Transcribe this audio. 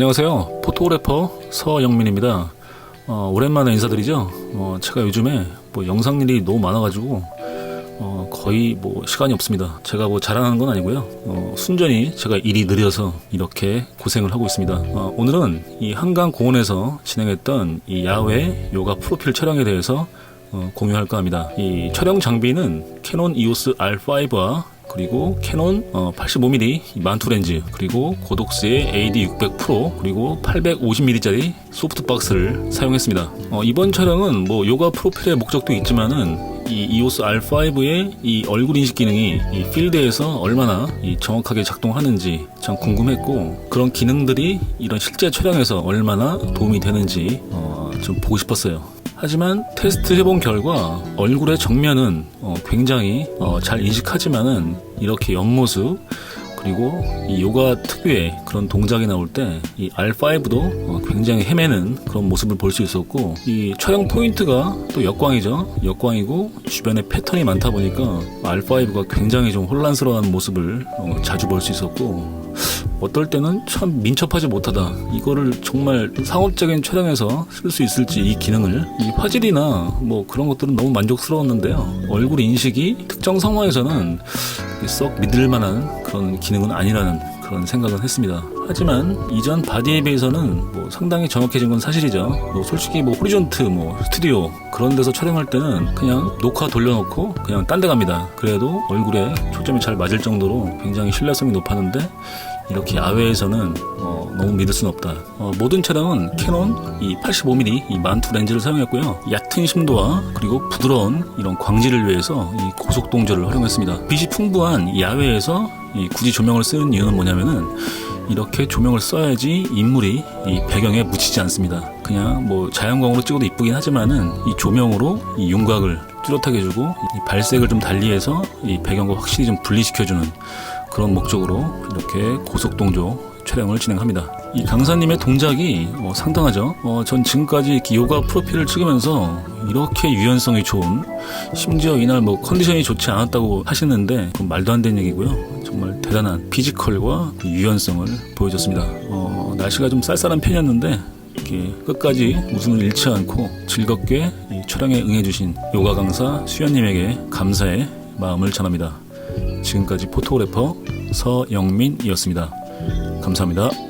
안녕하세요. 포토그래퍼 서영민입니다. 어, 오랜만에 인사드리죠. 어, 제가 요즘에 뭐 영상 일이 너무 많아가지고 어, 거의 뭐 시간이 없습니다. 제가 뭐 자랑하는 건 아니고요. 어, 순전히 제가 일이 느려서 이렇게 고생을 하고 있습니다. 어, 오늘은 이 한강 공원에서 진행했던 이 야외 요가 프로필 촬영에 대해서 어, 공유할까 합니다. 이 촬영 장비는 캐논 EOS R5와 그리고 캐논 어, 85mm 만투 렌즈 그리고 고독스의 AD600 프로 그리고 850mm짜리 소프트박스를 사용했습니다. 어, 이번 촬영은 뭐 요가 프로필의 목적도 있지만은 이 EOS R5의 이 얼굴 인식 기능이 이 필드에서 얼마나 이 정확하게 작동하는지 참 궁금했고 그런 기능들이 이런 실제 촬영에서 얼마나 도움이 되는지 어, 좀 보고 싶었어요. 하지만 테스트 해본 결과 얼굴의 정면은 어, 굉장히 어, 잘 인식하지만은 이렇게 옆모습 그리고 이 요가 특유의 그런 동작이 나올 때 이 R5도 어, 굉장히 헤매는 그런 모습을 볼 수 있었고 이 촬영 포인트가 또 역광이죠. 역광이고 주변에 패턴이 많다 보니까 R5가 굉장히 좀 혼란스러운 모습을 어, 자주 볼 수 있었고 어떨 때는 참 민첩하지 못하다. 이거를 정말 상업적인 촬영에서 쓸 수 있을지 이 기능을 이 화질이나 뭐 그런 것들은 너무 만족스러웠는데요. 얼굴 인식이 특정 상황에서는 썩 믿을 만한 그런 기능은 아니라는 그런 생각은 했습니다. 하지만 이전 바디에 비해서는 뭐 상당히 정확해진 건 사실이죠. 뭐 솔직히 뭐 호리존트 뭐 스튜디오 그런 데서 촬영할 때는 그냥 녹화 돌려놓고 그냥 딴 데 갑니다. 그래도 얼굴에 초점이 잘 맞을 정도로 굉장히 신뢰성이 높았는데 이렇게 야외에서는 어, 너무 믿을 수는 없다. 어, 모든 차량은 캐논 이 85mm 이 만투 렌즈를 사용했고요. 얕은 심도와 그리고 부드러운 이런 광질을 위해서 이 고속 동조를 활용했습니다. 빛이 풍부한 이 야외에서 이 굳이 조명을 쓰는 이유는 뭐냐면은 이렇게 조명을 써야지 인물이 이 배경에 묻히지 않습니다. 그냥 뭐 자연광으로 찍어도 이쁘긴 하지만은 이 조명으로 이 윤곽을 뚜렷하게 해주고 이 발색을 좀 달리해서 이 배경과 확실히 좀 분리시켜주는 그런 목적으로 이렇게 고속동조 촬영을 진행합니다. 이 강사님의 동작이 어, 상당하죠. 어, 전 지금까지 요가 프로필을 찍으면서 이렇게 유연성이 좋은, 심지어 이날 뭐 컨디션이 좋지 않았다고 하시는데 그건 말도 안 되는 얘기고요. 정말 대단한 피지컬과 그 유연성을 보여줬습니다. 어, 날씨가 좀 쌀쌀한 편이었는데 이렇게 끝까지 웃음을 잃지 않고 즐겁게 이 촬영에 응해주신 요가 강사 수연님에게 감사의 마음을 전합니다. 지금까지 포토그래퍼 서영민이었습니다. 감사합니다.